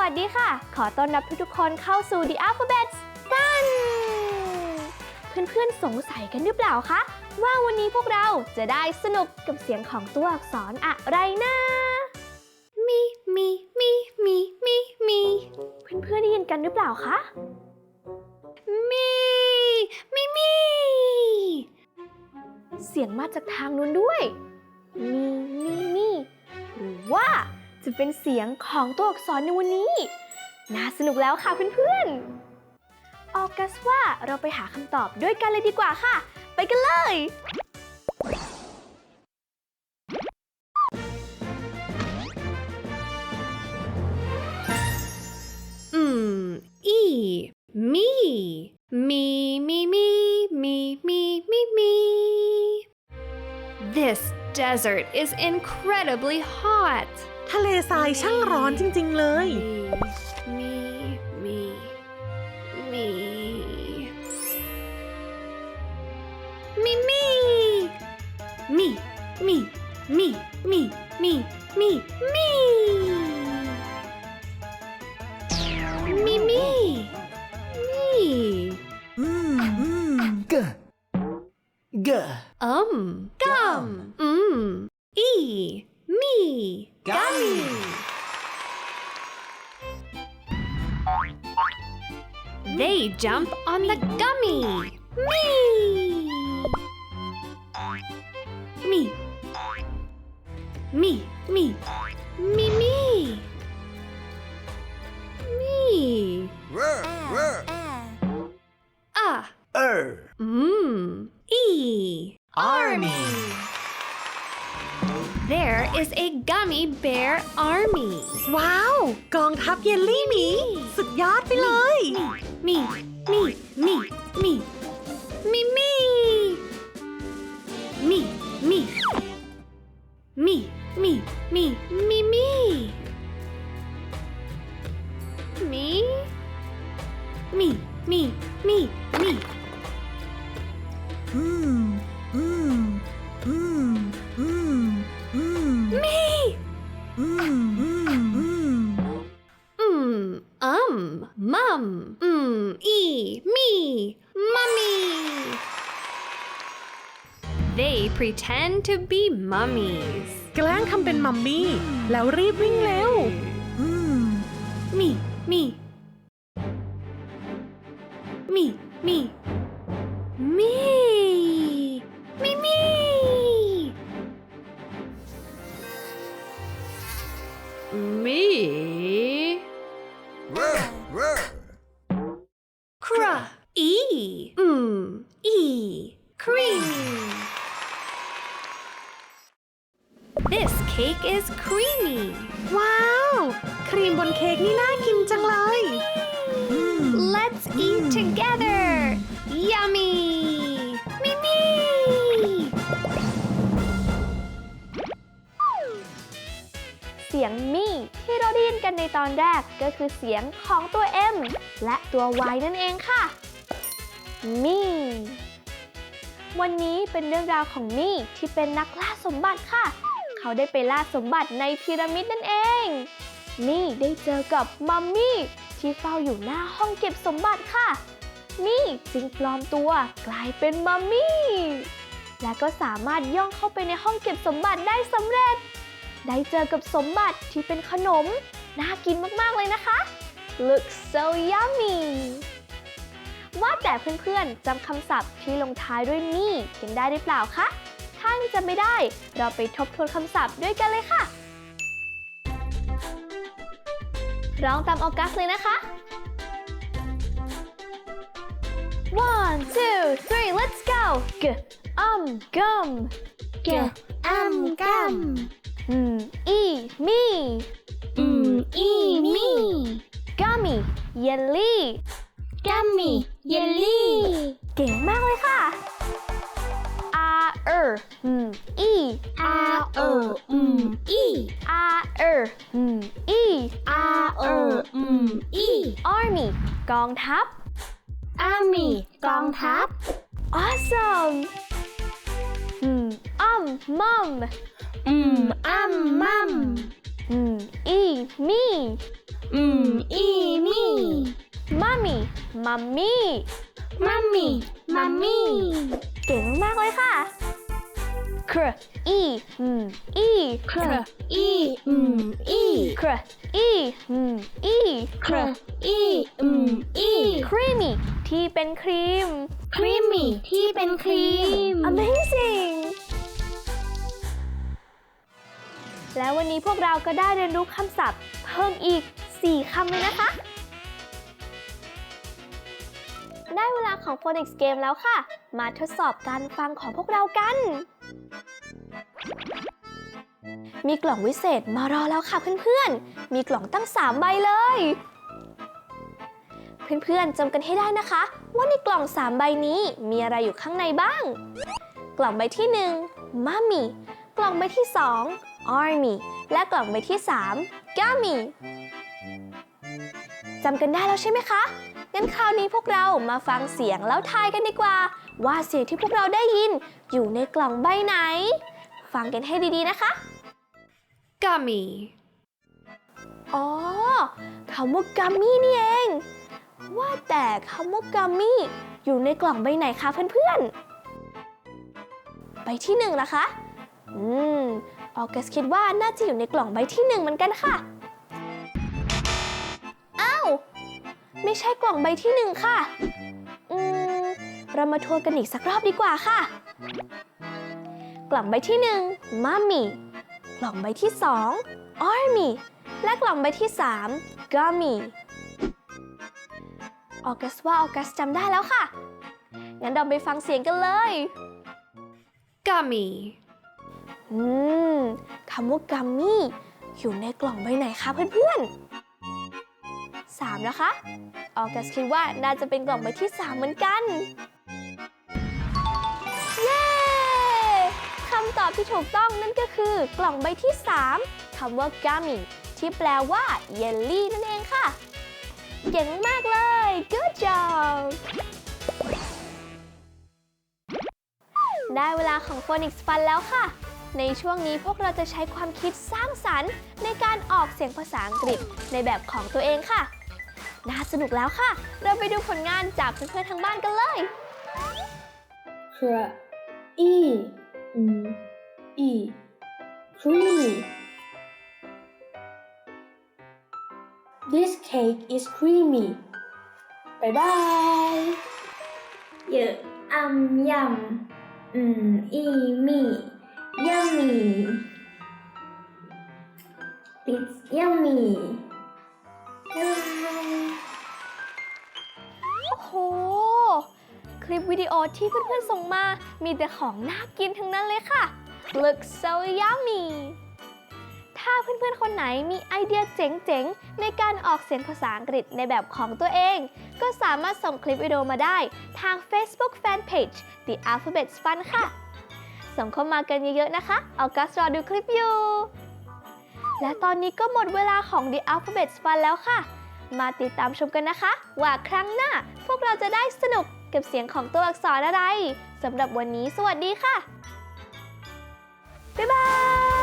วัสดีค่ะ ขอต้อนรับทุกๆคนเข้าสู่ The Alphabet กัน เพื่อนๆสงสัยกันหรือเปล่าคะ ว่าวันนี้พวกเราจะได้สนุกกับเสียงของตัวอักษรอะไรนะมีมีมีมีมีมีเพื่อนๆได้ยินกันหรือเปล่าคะมีมีมีเสียงมาจากทางนู้นด้วยมีมีมีหรือว่า จะเป็นเสียงของตัวอักษรในวันนี้ น่าสนุกแล้วค่ะเพื่อนๆ ออกัสว่าเราไปหาคำตอบด้วยกันเลยดีกว่าค่ะ ไปกันเลย อืม อี มี มี มี มี มี มี มี this desert is incredibly hot ทะเลทรายช่างร้อนจริง ๆ เลย me me me me me me me me me me me Gummy. They jump on the gummy. Me. Me. Me. Me. Me. Me. Is a gummy bear army. ว้าว กองทัพเยลลี่หมี สุดยอดไปเลย Me. They pretend to be mummies. แกล้งทำเป็นมัมมี่ แล้วรีบวิ่งเร็วอืม Me, me. Me, me. Me. Me, me. Me. ว้าว ครีมบนเค้กนี่น่ากินจังเลย Let's eat together. Yummy. Mimi. เสียงมีที่เราได้ยินกันในตอนแรกก็คือเสียงของตัว M และตัว Y นั่นเองค่ะมีวันนี้เป็นเรื่องราวของมีที่เป็นนักล่าสมบัติค่ะ เขาได้ไปล่าสมบัติในพีระมิดนั่นเองมีได้เจอกับมัมมี่ที่เฝ้าอยู่หน้าห้องเก็บสมบัติค่ะมี่จึงปลอมตัวกลายเป็นมัมมี่ และก็สามารถย่องเข้าไปในห้องเก็บสมบัติได้สำเร็จ ได้เจอกับสมบัติที่เป็นขนม น่ากินมากๆเลยนะคะ looks so yummy ว่าแต่เพื่อนๆจำคำศัพท์ที่ลงท้ายด้วยนี่กันได้หรือเปล่าคะ ถ้ายังจำไม่ได้ เราไปทบทวนคำศัพท์ด้วยกันเลยค่ะ ร้องตามออกัสเลยนะคะ one two three let's go g um gum g um gum อืม e me อืม e me gummy jelly gummy jelly เก่งมากเลยค่ะ r er อืม e r o m e r er อืม e r o m e army กองทัพ army กองทัพ awesome อืม um mom อืมอ้ำมั่มอืม e me อืม e me mommy mummy mummy mummy เก่งมากๆเลยค่ะ คร e อืม e คร e อืม e คร e อืม e คร e อืม e creamy ที่เป็นครีม creamy ที่เป็นครีม Amazing แล้ววันนี้พวกเราก็ได้เรียนรู้คำศัพท์ เพิ่มอีก 4คำเลยนะคะ ได้เวลาของ Phonics Game แล้วค่ะ มาทดสอบการฟังของพวกเรากัน มีกล่องวิเศษมารอแล้วค่ะเพื่อนๆ มีกล่องตั้ง 3 ใบเลย เพื่อนๆจำกันให้ได้นะคะ ว่าในกล่อง 3 ใบนี้มีอะไรอยู่ข้างในบ้าง กล่องใบที่1 Mummy กล่องใบที่ 2 Army และกล่องใบที่ 3 Gummy จำกันได้แล้วใช่ไหมคะ งั้นคราวนี้พวกเรามาฟังเสียงแล้วทายกันดีกว่า ว่าเสียงที่พวกเราได้ยินอยู่ในกล่องใบไหน ฟังกันให้ดีๆนะคะ gummy อ๋อคำว่ากัมมี่นี่เอง ว่าแต่คำว่ากัมมี่อยู่ในกล่องใบไหนคะเพื่อนๆ ใบที่หนึ่งนะคะ อืม ออกัสคิดว่าน่าจะอยู่ในกล่องใบที่หนึ่งเหมือนกันค่ะ ไม่ใช่กล่องใบที่หนึ่งค่ะ อืม เรามาทวนกันอีกสักรอบดีกว่าค่ะ กล่องใบที่หนึ่งมัมมี่ กล่องใบที่สอง Army และกล่องใบที่3 Gummy ออกัสว่าออกัสจำได้แล้วค่ะ งั้นเราไปฟังเสียงกันเลย gummy อืม คำว่า Gummy อยู่ในกล่องใบไหนคะเพื่อนๆ 3 นะคะ ออกัสคิดว่าน่าจะเป็นกล่องใบที่ 3 เหมือนกัน เย้คำตอบที่ถูกต้องนั่นก็คือกล่องใบที่ 3 คำว่า gummy ที่แปลว่าเยลลี่นั่นเองค่ะ เก่งมากเลย good job ได้เวลาของ Phonics Fun แล้วค่ะ ในช่วงนี้พวกเราจะใช้ความคิดสร้างสรรค์ ในการออกเสียงภาษาอังกฤษในแบบของตัวเองค่ะ น่าสนุกแล้วค่ะ เราไปดูผลงานจากเพื่อนๆทางบ้านกันเลยคร e อืม e creamy This cake is creamy Bye bye เยอะอัมยำอืมอีมียัมมีปิดยัมมี บ๊ายบายโอ้โห คลิปวิดีโอที่เพื่อนๆส่งมา มีแต่ของน่ากินทั้งนั้นเลยค่ะ Looks so yummy ถ้าเพื่อนๆ คนไหนมีไอเดียเจ๋งๆ ในการออกเสียงภาษาอังกฤษในแบบของตัวเอง ก็สามารถส่งคลิปวิดีโอมาได้ทาง Facebook Fanpage The Alphabet Fun ค่ะ ส่งเข้ามากันเยอะๆ นะคะ ออกัสรอดูคลิปอยู่ และตอนนี้ก็หมดเวลาของ The Alphabets Fun แล้วค่ะ มาติดตามชมกันนะคะ ว่าครั้งหน้า พวกเราจะได้สนุกกับเสียงของตัวอักษรอะไรสำหรับวันนี้สวัสดีค่ะ บ๊ายบาย